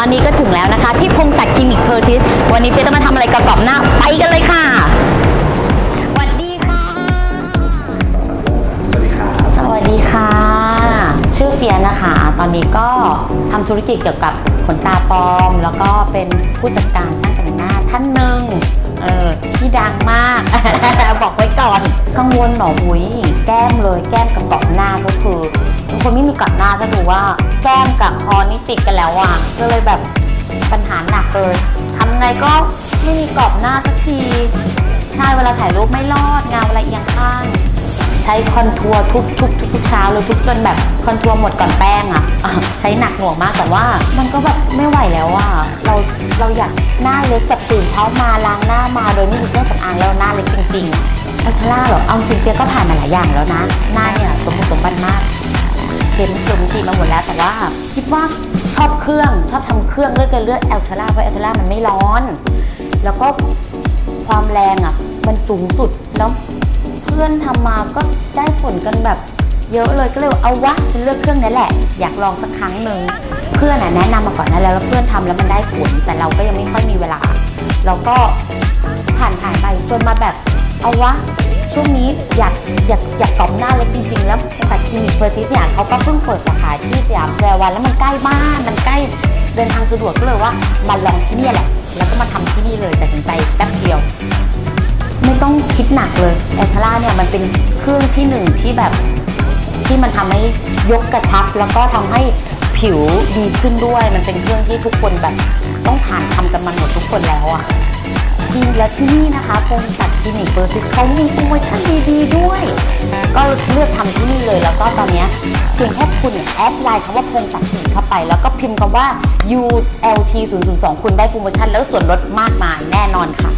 ตอนนี้ก็ถึงแล้วนะคะที่พงศักดิ์คลินิกเพอร์ซิสวันนี้เฟียจะมาทำอะไรกับกอบหน้าไปกันเลยค่ะ สวัสดีค่ะ สวัสดีครับสวัสดีค่ะ ชื่อเฟียนะคะ ตอนนี้ก็ทำธุรกิจเกี่ยวกับขนตาปลอม แล้วก็เป็นผู้จัดการช่างแต่งหน้าท่านหนึ่งเออที่ดังมาก บอกไว้ก่อน กังวลเหรอหุ้ยแก้มเลยแก้มกับกรอบหน้าก็คือ คนไม่มีกรอบหน้าก็ดูว่าแก้มกับคอนี่ติดกันแล้วอะก็เลยแบบปัญหาหนักเลยทำไงก็ไม่มีกรอบหน้าสักทีใช่เวลาถ่ายรูปไม่รอดงานเวลาเอียงข้างใช้คอนทัวร์ทุกทุกทุกทุกเช้าเลยทุกจนแบบคอนทัวร์หมดก่อนแป้งอะใช้หนักหน่วงมากแต่ว่า มันก็แบบไม่ไหวแล้วอะเราเราอยากหน้าเล็กแบบตื่นเช้ามาล้างหน้ามาโดยไม่มีเครื่องสำอางแล้วหน้าเล็กจริงๆอะอัลทล่าหรอเอาจริงๆเจ๊ก็ผ่านมาหลายอย่างแล้วนะ หน้าเนี่ยสมบูรณ์สมบันมาก เข็มเข็มจีมาหมดแล้วแต่ว่า คิดว่าชอบเครื่องชอบทำเครื่องเลือกกันเลือกแอลทล่าเพราะแอลทล่ามันไม่ร้อน แล้วก็ความแรงอะ มันสูงสุดแล้วเพื่อนทำมาก็ได้ผลกันแบบเยอะเลยก็เลยเอาวะฉันเลือกเครื่องนี้แหละ อยากลองสักครั้งหนึ่งเพื่อนอะแนะนำมาก่อนนั้นแล้วแล้วเพื่อนทำแล้วมันได้ผลแต่เราก็ยังไม่ค่อยมีเวลา เราก็ผ่านผ่านไปจนมาแบบเอาวะช่วงนี้อยากอยากอยากตอบหน้าเล็ก เฟอร์ซิสเนี่ยเขาก็เพิ่งเปิดสาขาที่สยามแควร์วันแล้วมันใกล้บ้านมันใกล้เดินทางสะดวกก็เลยว่ามาลองที่นี่แหละ แล้วก็มาทำที่นี่เลยแตัดสินใจแป๊บเดียว ไม่ต้องคิดหนักเลยแอลทาร่าเนี่ยมันเป็นเครื่องที่หนึ่งที่แบบที่มันทำให้ยกกระชับ แล้วก็ทำให้ผิวดีขึ้นด้วย มันเป็นเครื่องที่ทุกคนแบบต้องผ่านทำกันมันหมดทุกคนแล้วอะ จริงและที่นี่นะคะเป็นสัตว์คลินิกเบอร์ซิสเขามีโปรโมชั่นดีๆด้วย ก็เลือกทำที่นี่เลย แล้วก็ตอนนี้เพียงแค่คุณเนี่ยแอดไลน์คำว่าพงศักดิ์คลินเข้าไป แล้วก็พิมพ์คำว่า ULT 0 0 2คุณได้โปรโมชั่นแล้วส่วนลดมากมายแน่นอนค่ะ